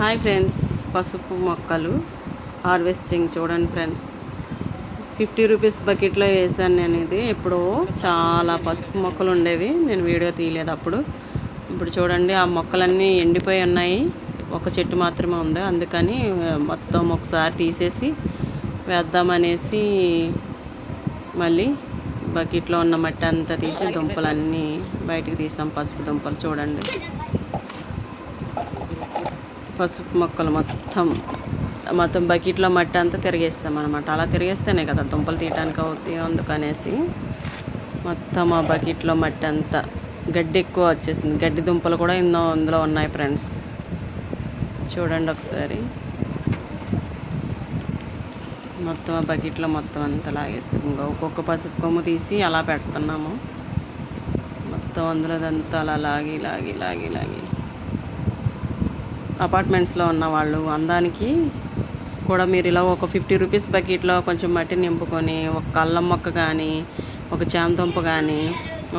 Hi friends పసుపు మొక్కలు harvesting చూడండి ఫ్రెండ్స్. ఫిఫ్టీ రూపీస్ బకెట్లో వేసాను నేను ఇది ఎప్పుడో చాలా పసుపు మొక్కలు ఉండేవి నేను వీడియో తీయలేదు అప్పుడు. ఇప్పుడు చూడండి ఆ మొక్కలన్నీ ఎండిపోయి ఉన్నాయి. ఒక చెట్టు మాత్రమే ఉంది అందుకని మొత్తం ఒకసారి తీసేసి వేద్దామనేసి మళ్ళీ బకెట్లో ఉన్న మట్టి అంతా తీసి దుంపలన్నీ బయటకు తీసాం పసుపు దుంపలు చూడండి. పసుపు మొక్కలు మొత్తం మొత్తం బకెట్లో మట్టి అంతా తిరిగేస్తాం అనమాట అలా తిరిగేస్తేనే కదా దుంపలు తీయడానికి అవుతాయి అందుకనేసి మొత్తం ఆ బకెట్లో మట్టి అంతా గడ్డి ఎక్కువ వచ్చేసింది. గడ్డి దుంపలు కూడా ఎన్నో అందులో ఉన్నాయి ఫ్రెండ్స్. చూడండి ఒకసారి. మొత్తం ఆ బకెట్లో మొత్తం అంతా లాగేస్తుంది ఇంకా ఒక్కొక్క పసుపు కొమ్ము తీసి అలా పెడుతున్నాము. మొత్తం అందులో అంతా అలా లాగి లాగి లాగి లాగి. అపార్ట్మెంట్స్లో ఉన్న వాళ్ళు అందానికి కూడా మీరు ఇలా ఒక ఫిఫ్టీ రూపీస్ బకెట్లో కొంచెం మట్టి నింపుకొని ఒక కళ్ళం మొక్క కానీ ఒక చామదుంప కానీ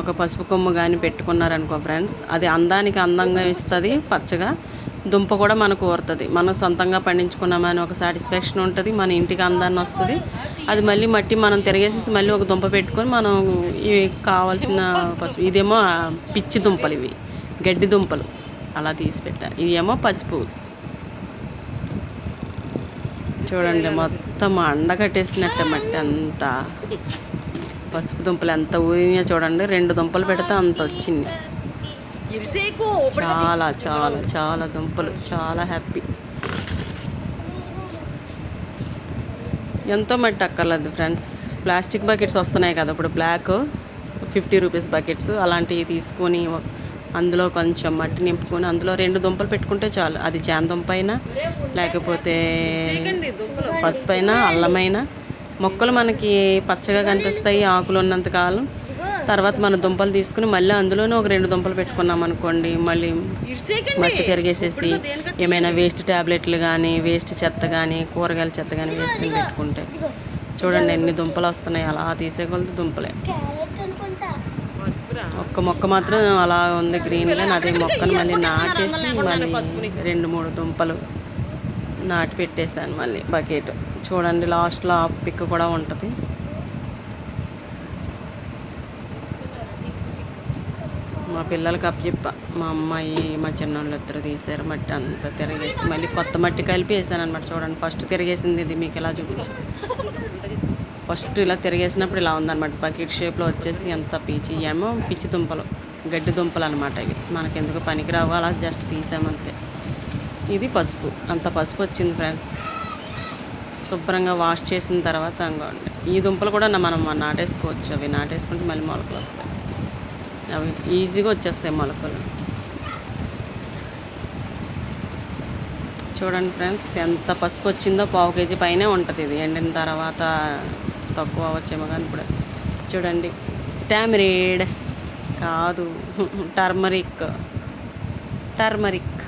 ఒక పసుపు కొమ్ము కానీ పెట్టుకున్నారనుకో ఫ్రెండ్స్ అది అందానికి అందంగా ఇస్తుంది పచ్చగా దుంప కూడా మనకు ఊరుతుంది. మనం సొంతంగా పండించుకున్నామని ఒక సాటిస్ఫాక్షన్ ఉంటుంది మన ఇంటికి అందాన్ని వస్తుంది. అది మళ్ళీ మట్టి మనం తిరిగేసేసి మళ్ళీ ఒక దుంప పెట్టుకొని మనం ఇవి కావాల్సిన పసుపు ఇదేమో పిచ్చి దుంపలు ఇవి గడ్డి దుంపలు. అలా తీసి పెట్టారు ఇది ఏమో పసుపు. చూడండి మొత్తం అండ కట్టేసినట్టే మట్టి అంతా. పసుపు దుంపలు ఎంత ఊరినా చూడండి రెండు దుంపలు పెడితే అంత వచ్చింది. చాలా చాలా చాలా దుంపలు చాలా హ్యాపీ. ఎంతో మట్టి అక్కర్లేదు ఫ్రెండ్స్. ప్లాస్టిక్ బకెట్స్ వస్తున్నాయి కదా ఇప్పుడు బ్లాక్ ఫిఫ్టీ రూపీస్ బకెట్స్ అలాంటివి తీసుకొని అందులో కొంచెం మట్టి నింపుకొని అందులో రెండు దుంపలు పెట్టుకుంటే చాలు. అది చాన అయినా లేకపోతే పసుపు అయినా అల్లమైనా. మొక్కలు మనకి పచ్చగా కనిపిస్తాయి ఆకులు ఉన్నంత కాలం. తర్వాత మన దుంపలు తీసుకుని మళ్ళీ అందులోనే ఒక రెండు దుంపలు పెట్టుకున్నాం అనుకోండి. మళ్ళీ మట్టి తిరిగేసేసి ఏమైనా వేస్ట్ ట్యాబ్లెట్లు కానీ వేస్ట్ చెత్త కానీ కూరగాయల చెత్త కానీ వేసుకుని పెట్టుకుంటే. చూడండి ఎన్ని దుంపలు వస్తున్నాయి. అలా తీసేకొలది దుంపలే. ఒక్క మొక్క మాత్రం అలా ఉంది గ్రీన్గా అదే మొక్కను మళ్ళీ నాటేసి మళ్ళీ రెండు మూడు దుంపలు నాటి పెట్టేశాను మళ్ళీ బకెట్. చూడండి లాస్ట్లో ఆ పిక్ కూడా ఉంటుంది. మా పిల్లలకి అప్పచెప్ప. మా అమ్మాయి మా చిన్నోళ్ళు ఇద్దరు తీసారు మట్టి అంతా తిరిగేసి. మళ్ళీ కొత్త మట్టి కలిపి వేసాను అనమాట చూడండి ఫస్ట్ తిరిగేసింది ఇది. మీకు ఎలా చూపించి? ఫస్ట్ ఇలా తిరిగేసినప్పుడు ఇలా ఉందన్నమాట. బకెట్ షేప్లో వచ్చేసి ఎంత పీచి ఏమో పిచ్చి దుంపలు గడ్డి దుంపలు అనమాట ఇవి. మనకెందుకు పనికిరావు అలా జస్ట్ తీసామంతే ఇది పసుపు. అంత పసుపు వచ్చింది ఫ్రెండ్స్. శుభ్రంగా వాష్ చేసిన తర్వాత అంగండి ఈ దుంపలు కూడా మనం నాటేసుకోవచ్చు. అవి నాటేసుకుంటే మళ్ళీ మొలకలు వస్తాయి. అవి ఈజీగా వచ్చేస్తాయి మొలకలు. చూడండి ఫ్రెండ్స్ ఎంత పసుపు వచ్చిందో పావు కేజీ పైనే ఉంటుంది ఇది. ఎండిన తర్వాత తక్కువ అవచ్చేమో కానీ ఇప్పుడు చూడండి. టామరేడ్ కాదు. టర్మరిక్. టర్మరిక్.